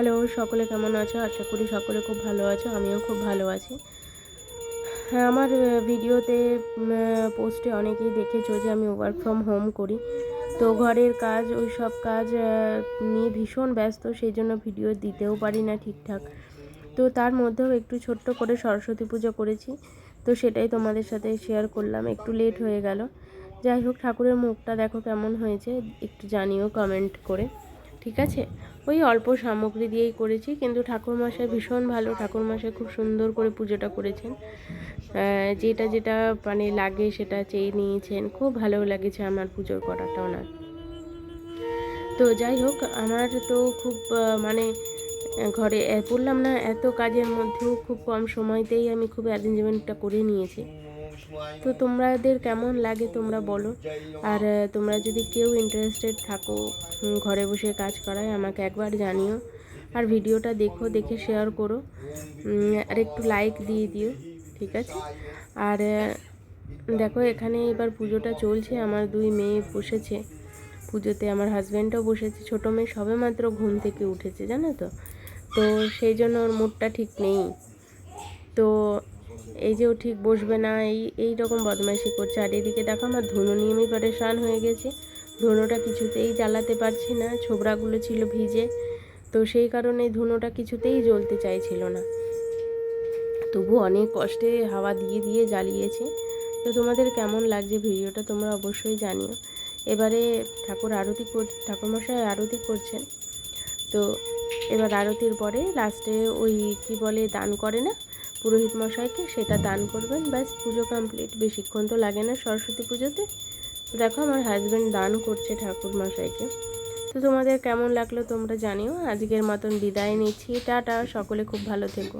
Hello, সকলে কেমন আছো? আশা করি সকলে খুব ভালো আছো, আমিও খুব ভালো আছি। হ্যাঁ আমার ভিডিওতে পোস্টে অনেকেই দেখেছ যে আমি ওয়ার্ক ফ্রম হোম করি। তো ঘরের কাজ, ওই সব কাজ নিয়ে ভীষণ ব্যস্ত, সেই জন্য ভিডিও দিতেও পারি না ঠিকঠাক। তো তার মধ্যেও একটু ছোট্ট করে সরস্বতী পুজো করেছি। তো সেটাই তোমাদের সাথে শেয়ার করলাম, একটু লেট হয়ে গেল। যাই হোক, ঠাকুরের মুখটা দেখো কেমন হয়েছে, একটু জানিও কমেন্ট করে। ঠিক আছে? ওই অল্প সামগ্রী দিয়েই করেছি, কিন্তু ঠাকুরমশাই ভীষণ ভালো। ঠাকুরমশাই খুব সুন্দর করে পুজোটা করেছেন। যেটা যেটা মানে লাগে সেটা চেয়ে নিয়েছেন। খুব ভালো লেগেছে আমার পুজোর করাটা ওনার। তো যাই হোক, আমার তো খুব মানে ঘরে বললাম না, এত কাজের মধ্যেও খুব কম সময়তেই আমি খুব অ্যারেঞ্জমেন্টটা করে নিয়েছি। তো তোমাদের কেমন লাগে তোমরা বলো? আর তোমরা যদি কেউ ইন্টারেস্টেড থাকো ঘরে বসে কাজ করায়, আমাকে একবার জানিও। আর ভিডিওটা দেখো, দেখে শেয়ার করো। আর একটু লাইক দিয়ে দিও, ঠিক আছে? আর দেখো, এখানে এবার পুজোটা চলছে। আমার দুই মেয়ে বসেছে পুজোতে। আমার হাজব্যান্ডও বসেছে। ছোটো মেয়ে সবে মাত্র ঘুম থেকে উঠেছে, জানো তো? তো সেই জন্য ওর মুডটা ঠিক নেই। তো এই যে ও ঠিক বসবে না, এই এই রকম বদমাইশি করছে। আর এদিকে দেখো আমার ধুনো নিয়ে আমি পরেশান হয়ে গেছে। ধুনোটা কিছুতেই জ্বালাতে পারছি না, ছোবড়াগুলো ছিল ভিজে। তো সেই কারণে ধুনোটা কিছুতেই জ্বলতে চাইছিল না। তবু অনেক কষ্টে হাওয়া দিয়ে দিয়ে জ্বালিয়েছে। তো তোমাদের কেমন লাগছে ভিডিওটা তোমরা অবশ্যই জানিও। এবারে ঠাকুর আরতি কর, ঠাকুরমশাই আরতি করছেন। তো এবার আরতির পরে লাস্টে ওই কি বলে, দান করে না? পুরোহিত মশাইকে সেটা দান করবেন, ব্যাস পুজো কমপ্লিট বেশিক্ষণ তো লাগে না সরস্বতী পুজোতে। দেখো আমার হাজব্যান্ড দান করছে ঠাকুর মশাইকে। তো তোমাদের কেমন লাগল তোমরা জানিও। আজকের মতন বিদায় নিচ্ছি। টাটা, সকলে খুব ভালো থেকো।